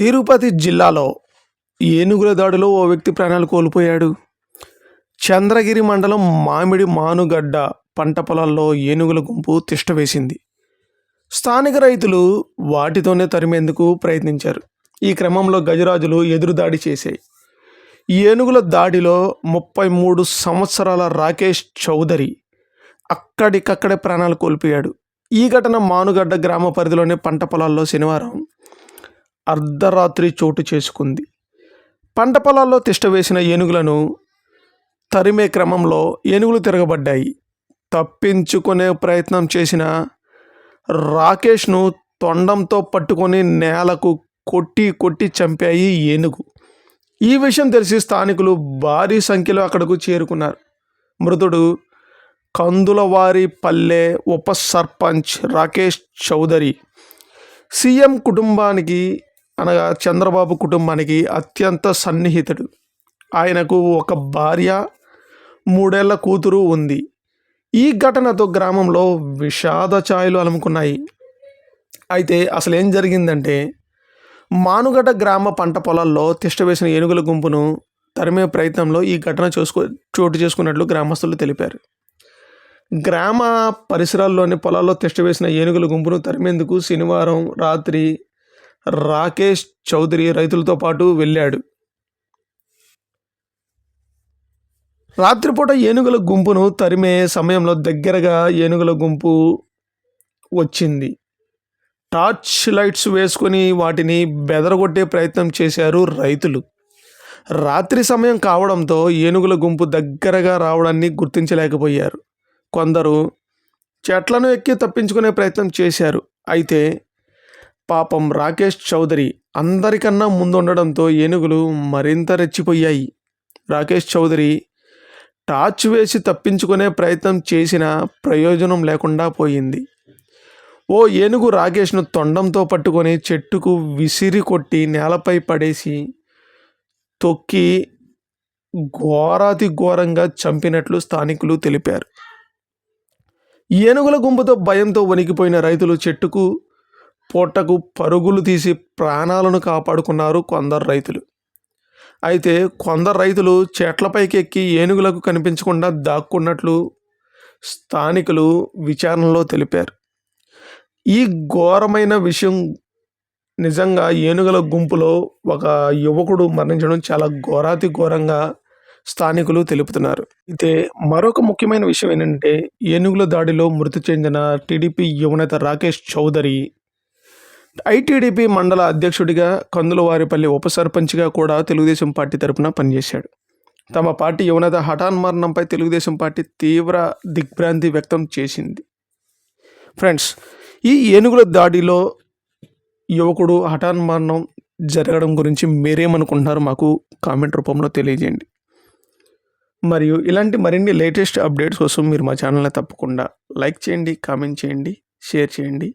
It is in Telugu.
తిరుపతి జిల్లాలో ఏనుగుల దాడిలో ఓ వ్యక్తి ప్రాణాలు కోల్పోయాడు. చంద్రగిరి మండలం మామిడి మానుగడ్డ పంట పొలాల్లో ఏనుగుల గుంపు తిష్టవేసింది స్థానిక రైతులు వాటితోనే తరిమేందుకు ప్రయత్నించారు. ఈ క్రమంలో గజరాజులు ఎదురుదాడి చేశాయి. ఏనుగుల దాడిలో ముప్పై మూడు సంవత్సరాల రాకేష్ చౌదరి అక్కడికక్కడే ప్రాణాలు కోల్పోయాడు. ఈ ఘటన మానుగడ్డ గ్రామ పరిధిలోని పంట పొలాల్లో శనివారం అర్ధరాత్రి చోటు చేసుకుంది. పంట పొలాల్లో తిష్టవేసిన ఏనుగులను తరిమే క్రమంలో ఏనుగులు తిరగబడ్డాయి. తప్పించుకునే ప్రయత్నం చేసిన రాకేష్ను తొండంతో పట్టుకొని నేలకు కొట్టి కొట్టి చంపాయి ఏనుగు. ఈ విషయం తెలిసి స్థానికులు భారీ సంఖ్యలో అక్కడకు చేరుకున్నారు. మృతుడు కందులవారి పల్లె ఉప సర్పంచ్ రాకేష్ చౌదరి. సీఎం కుటుంబానికి అనగా చంద్రబాబు కుటుంబానికి అత్యంత సన్నిహితుడు. ఆయనకు ఒక భార్య మూడేళ్ళ కూతురు ఉంది. ఈ ఘటనతో గ్రామంలో విషాద ఛాయలు అలుముకున్నాయి. అయితే అసలు ఏం జరిగిందంటే మానుగడ్డ గ్రామ పంట పొలాల్లో తిష్టవేసిన ఏనుగుల గుంపును తరిమే ప్రయత్నంలో ఈ ఘటన చూసుకో చోటు చేసుకున్నట్లు గ్రామస్తులు తెలిపారు. గ్రామ పరిసరాల్లోని పొలాల్లో తిష్టవేసిన ఏనుగుల గుంపును తరిమేందుకు శనివారం రాత్రి రాకేష్ చౌదరి రైతులతో పాటు వెళ్ళాడు. రాత్రిపూట ఏనుగుల గుంపును తరిమే సమయంలో దగ్గరగా ఏనుగుల గుంపు వచ్చింది. టార్చ్ లైట్స్ వేసుకొని వాటిని బెదరగొట్టే ప్రయత్నం చేశారు రైతులు. రాత్రి సమయం కావడంతో ఏనుగుల గుంపు దగ్గరగా రావడాన్ని గుర్తించలేకపోయారు. కొందరు చెట్లను ఎక్కి తప్పించుకునే ప్రయత్నం చేశారు. అయితే పాపం రాకేష్ చౌదరి అందరికన్నా ముందుండడంతో ఏనుగులు మరింత రెచ్చిపోయాయి. రాకేష్ చౌదరి టార్చ్ వేసి తప్పించుకునే ప్రయత్నం చేసిన ప్రయోజనం లేకుండా పోయింది. ఓ ఏనుగు రాకేష్ను తొండంతో పట్టుకొని చెట్టుకు విసిరి కొట్టి నేలపై పడేసి తొక్కి ఘోరాతి ఘోరంగా చంపినట్లు స్థానికులు తెలిపారు. ఏనుగుల గుంపుతో భయంతో వణికిపోయిన రైతులు చెట్టుకు పూటకు పరుగులు తీసి ప్రాణాలను కాపాడుకున్నారు కొందరు రైతులు. అయితే కొందరు రైతులు చెట్లపైకి ఎక్కి ఏనుగులకు కనిపించకుండా దాక్కున్నట్లు స్థానికులు విచారణలో తెలిపారు. ఈ ఘోరమైన విషయం నిజంగా ఏనుగుల గుంపులో ఒక యువకుడు మరణించడం చాలా ఘోరాతి ఘోరంగా స్థానికులు తెలుపుతున్నారు. అయితే మరొక ముఖ్యమైన విషయం ఏంటంటే ఏనుగుల దాడిలో మృతి చెందిన టీడీపీ యువనేత రాకేష్ చౌదరి ఐటీడీపీ మండల అధ్యక్షుడిగా కందులవారిపల్లి ఉప సర్పంచ్గా కూడా తెలుగుదేశం పార్టీ తరపున పనిచేశాడు. తమ పార్టీ యువనత హఠాన్ మరణంపై తెలుగుదేశం పార్టీ తీవ్ర దిగ్భ్రాంతి వ్యక్తం చేసింది. ఫ్రెండ్స్ ఈ ఏనుగుల దాడిలో యువకుడు హఠాన్ మరణం జరగడం గురించి మీరేమనుకుంటున్నారు మాకు కామెంట్ రూపంలో తెలియజేయండి. మరియు ఇలాంటి మరిన్ని లేటెస్ట్ అప్డేట్స్ కోసం మీరు మా ఛానల్ని తప్పకుండా లైక్ చేయండి కామెంట్ చేయండి షేర్ చేయండి.